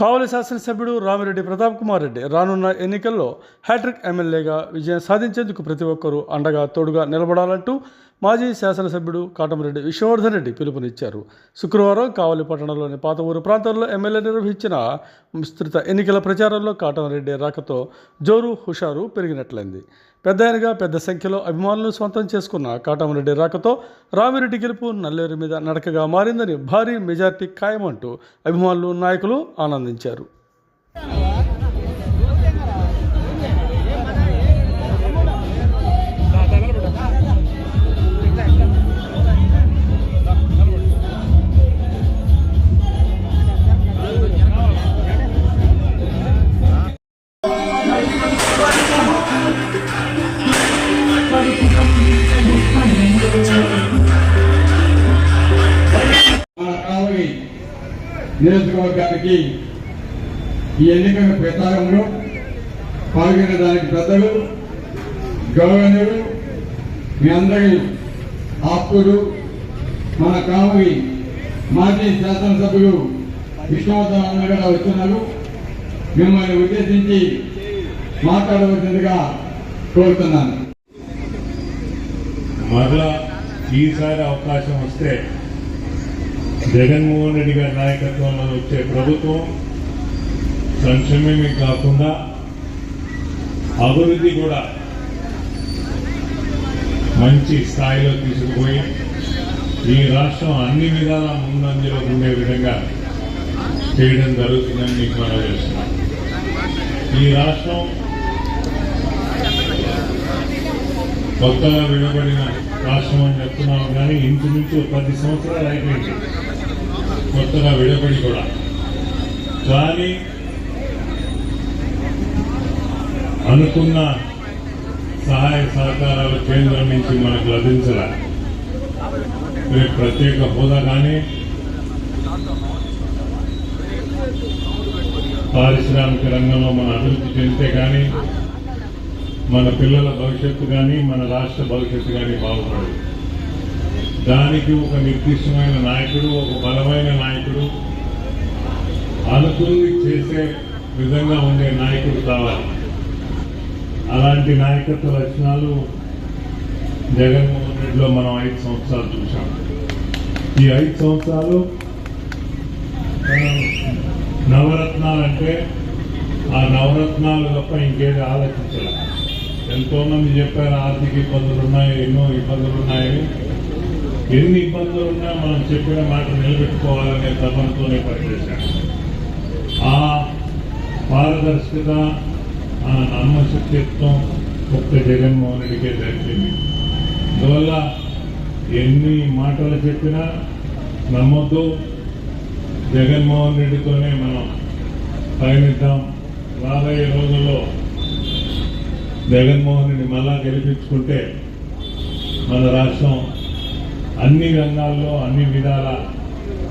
కావలి శాసనసభ్యుడు రామిరెడ్డి ప్రతాప్ కుమార్ రెడ్డి రానున్న ఎన్నికల్లో హ్యాట్రిక్ ఎమ్మెల్యేగా విజయం సాధించేందుకు ప్రతి ఒక్కరూ అండగా తోడుగా నిలబడాలంటూ మాజీ శాసనసభ్యుడు కాటమరెడ్డి విష్ణువర్ధన్ రెడ్డి పిలుపునిచ్చారు. శుక్రవారం కావలి పట్టణంలోని పాత ఊరు ప్రాంతంలో ఎమ్మెల్యే నిర్వహించిన విస్తృత ఎన్నికల ప్రచారంలో కాటమరెడ్డి రాకతో జోరు హుషారు పెరిగినట్లయింది. పెద్ద ఆయనగా పెద్ద సంఖ్యలో అభిమానులు సొంతం చేసుకున్న కాటమరెడ్డి రాకతో రామిరెడ్డి గెలుపు నల్లేరు మీద నడకగా మారిందని భారీ మెజార్టీ ఖాయమంటూ అభిమానులు నాయకులు ఆనందించారు. నియోజకవర్గానికి ఈ ఎన్నికల ప్రచారంలో పాల్గొనడానికి పెద్దలు గౌరవనీయులు మీ అందరి ఆప్తులు మన కావలి మాజీ శాసనసభ్యులు విష్ణువర్ధన్ అన్నగారు కూడా వచ్చినారు మిమ్మల్ని ఉద్దేశించి మాట్లాడవలసిందిగా కోరుతున్నాను. మరలా ఈసారి అవకాశం వస్తే జగన్మోహన్ రెడ్డి గారి నాయకత్వంలో వచ్చే ప్రభుత్వం సంక్షేమమే కాకుండా అభివృద్ధి కూడా మంచి స్థాయిలో తీసుకుపోయి ఈ రాష్ట్రం అన్ని విధాల ముందంజలో ఉండే విధంగా చేయడం జరుగుతుందని మీకు మనం చేస్తున్నాం ఈ రాష్ట్రం కొత్తగా విడబడిన రాష్ట్రం అని చెప్తున్నాం కానీ ఇంచుమించు పది సంవత్సరాలు అయిపోయింది. కొత్తగా విడబడి కూడా. కానీ అనుకున్న సహాయ సహకారాలు కేంద్రం నుంచి మనకు లభించలే. రేపు ప్రత్యేక హోదా కానీ పారిశ్రామిక రంగంలో మన అభివృద్ధి చెందితే కానీ మన పిల్లల భవిష్యత్తు కానీ మన రాష్ట్ర భవిష్యత్తు కానీ బాగుపడదు. దానికి ఒక నిర్దిష్టమైన నాయకుడు ఒక బలమైన నాయకుడు అనుకుని చేసే విధంగా ఉండే నాయకుడు కావాలి. అలాంటి నాయకత్వ లక్షణాలు జగన్మోహన్ రెడ్డిలో మనం ఐదు సంవత్సరాలు చూసాం ఈ ఐదు సంవత్సరాలు నవరత్నాలంటే నవరత్నాలు అంటే ఆ నవరత్నాలు తప్ప ఇంకేది ఆలోచించాలి ఎంతో మంది చెప్పారు ఆర్థిక ఇబ్బందులు ఉన్నాయి ఎన్నో ఇబ్బందులు ఉన్నాయి ఎన్ని ఇబ్బందులు ఉన్నా మనం చెప్పిన మాట నిలబెట్టుకోవాలనే తపనతోనే పనిచేశాను ఆ పారదర్శకత ఆ నమ్మశక్తిత్వం ఒక్క జగన్మోహన్ రెడ్డికే దక్కింది. అందువల్ల ఎన్ని మాటలు చెప్పినా నమ్మొద్దు. జగన్మోహన్ రెడ్డితోనే మనం పయనిద్దాం. రాబోయే రోజుల్లో జగన్మోహన్ రెడ్డి మళ్ళా గెలిపించుకుంటే మన రాష్ట్రం అన్ని రంగాల్లో అన్ని విధాల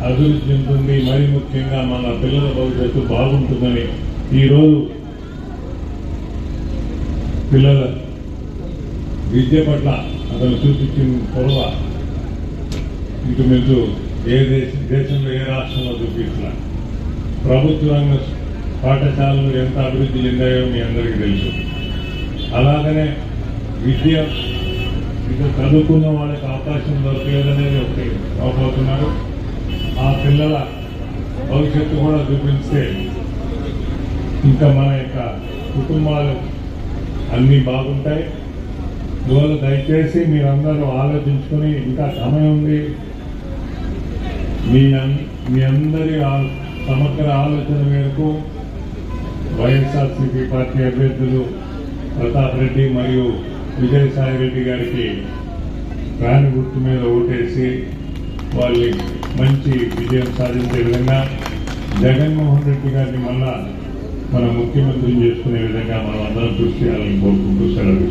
అభివృద్ధి చెందుతుంది. మరి ముఖ్యంగా మన పిల్లల భవిష్యత్తు బాగుంటుందని ఈరోజు పిల్లల విద్య పట్ల అతను చూపించిన పొరవ ఇటు మీరు ఏ దేశ దేశంలో ఏ రాష్ట్రంలో చూపించిన ప్రభుత్వ రంగ పాఠశాలలు ఎంత అభివృద్ధి చెందాయో మీ అందరికీ తెలుసు. అలాగనే విద్య ఇక చదువుకున్న వాళ్ళకి అవకాశం దొరకలేదనేది ఒకటి అవబోతున్నారు. ఆ పిల్లల భవిష్యత్తు కూడా చూపిస్తే ఇంకా మన యొక్క కుటుంబాలు అన్నీ బాగుంటాయి. అందువల్ల దయచేసి మీరందరూ ఆలోచించుకొని ఇంకా సమయం ఉంది. మీ మీ అందరి ఆ- సమగ్ర ఆలోచన మేరకు వైఎస్ఆర్సీపీ పార్టీ అభ్యర్థులు ప్రతాప్ రెడ్డి మరియు విజయసాయి రెడ్డి గారికి ఫ్యాన్ గుర్తు మీద ఓటేసి వాళ్ళని మంచి విజయం సాధించే విధంగా జగన్మోహన్ రెడ్డి గారిని మళ్ళా మన ముఖ్యమంత్రిని చేసుకునే విధంగా మనం అందరం కృషి చేయాలని కోరుకుంటూ సెలవు